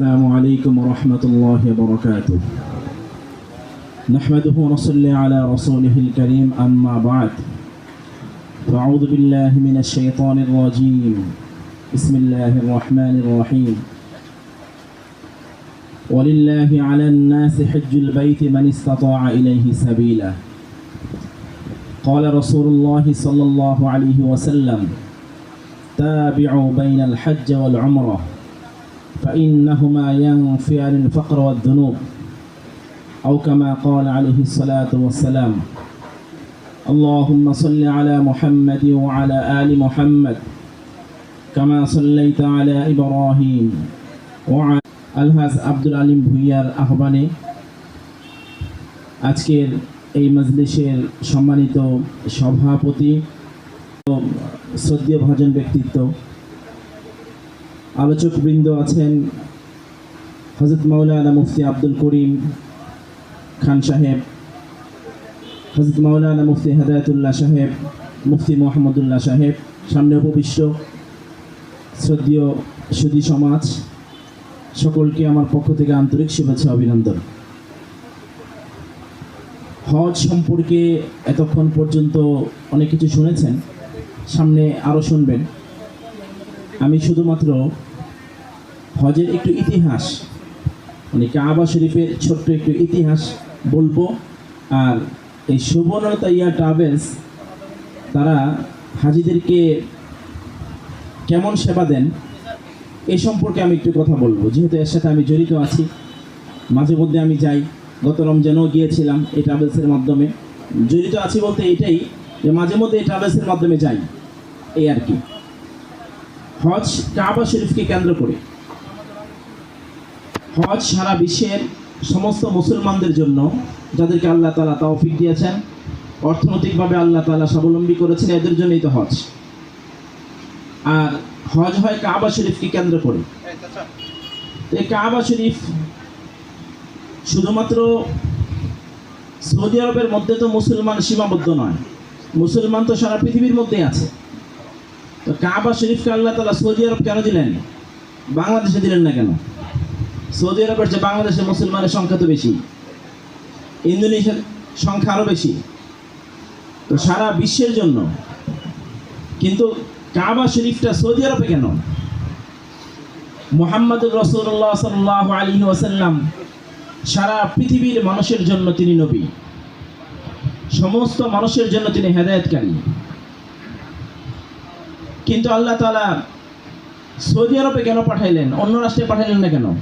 السلام عليكم ورحمة الله وبركاته. نحمده ونصلي على رسوله الكريم أما بعد. فأعوذ بالله من الشيطان الرجيم. بسم الله الرحمن الرحيم. ولله على الناس حج البيت من استطاع إليه سبيلا. قال رسول الله صلى الله عليه وسلم تابعوا بين الحج والعمرة. فإنهما ينفيان الفقر والذنوب أو كما قال عليه الصلاة والسلام اللهم صل على محمد وعلى آل محمد كما صليت على إبراهيم وعلى আলহাজ আব্দুল আলিম ভুইয়ার আহ্বানে আজকের এই মজলিসের সম্মানিত সভাপতি ও শ্রদ্ধীয় ভাজন ব্যক্তিত্ব আলোচকবৃন্দ আছেন হজরত মাওলানা মুফতি আব্দুল করিম খান সাহেব হজরত মাওলানা মুফতি হেদায়তুল্লাহ সাহেব, মুফতি মোহাম্মদুল্লাহ সাহেব, সামনে উপবিষ্ট, শ্রদ্ধীয় সুদী সমাজ, সকলকে আমার পক্ষ থেকে আন্তরিক শুভেচ্ছা অভিনন্দন। হজ সম্পর্কে এতক্ষণ পর্যন্ত অনেক কিছু শুনেছেন, সামনে আরও শুনবেন। আমি শুধুমাত্র হজের একটু ইতিহাস মানে কাবা শরীফের ছোট্ট একটু ইতিহাস বলব। আর এই সুবর্ণতা ইয়া ট্রাভেলস, তারা হাজিদেরকে কেমন সেবা দেন, এ সম্পর্কে আমি একটু কথা বলব। যেহেতু এর সাথে আমি জড়িত আছি, মাঝে মধ্যে আমি যাই। গত রমজানেও গিয়েছিলাম এই ট্রাভেলসের মাধ্যমে। জড়িত আছি বলতে এটাই যে মাঝে মধ্যে এই ট্রাভেলসের মাধ্যমে যাই, এই আর কি। হজ কাবা শরীফকে কেন্দ্র করে। হজ সারা বিশ্বের সমস্ত মুসলমানদের জন্য যাদেরকে আল্লাহ তালা তৌফিক দিয়েছেন, অর্থনৈতিকভাবে আল্লাহ তালা স্বাবলম্বী করেছেন, এদের জন্যই তো হজ। আর হজ হয় কাবা শরীফকে কেন্দ্র করে। এই কাবা শরীফ শুধুমাত্র সৌদি আরবের মধ্যে তো মুসলমান সীমাবদ্ধ নয়, মুসলমান তো সারা পৃথিবীর মধ্যেই আছে। তো কাবা শরীফকে আল্লাহ তালা সৌদি আরব কেন দিলেন? বাংলাদেশে দিলেন না কেন? সৌদি আরবের যে বাংলাদেশের মুসলমানের সংখ্যা তো বেশি, ইন্দোনেশিয়ার সংখ্যা আরও বেশি। তো সারা বিশ্বের জন্য, কিন্তু কাবা শরীফটা সৌদি আরবে কেন? মোহাম্মদুর রসুল্লাহ সাল্লাহ আলী ওসাল্লাম সারা পৃথিবীর মানুষের জন্য তিনি নবী। সমস্ত মানুষের জন্য তিনি হেদায়তকারী। কিন্তু আল্লাহ তালা সৌদি আরবে কেন পাঠাইলেন? অন্য রাষ্ট্রে পাঠাইলেন না কেন?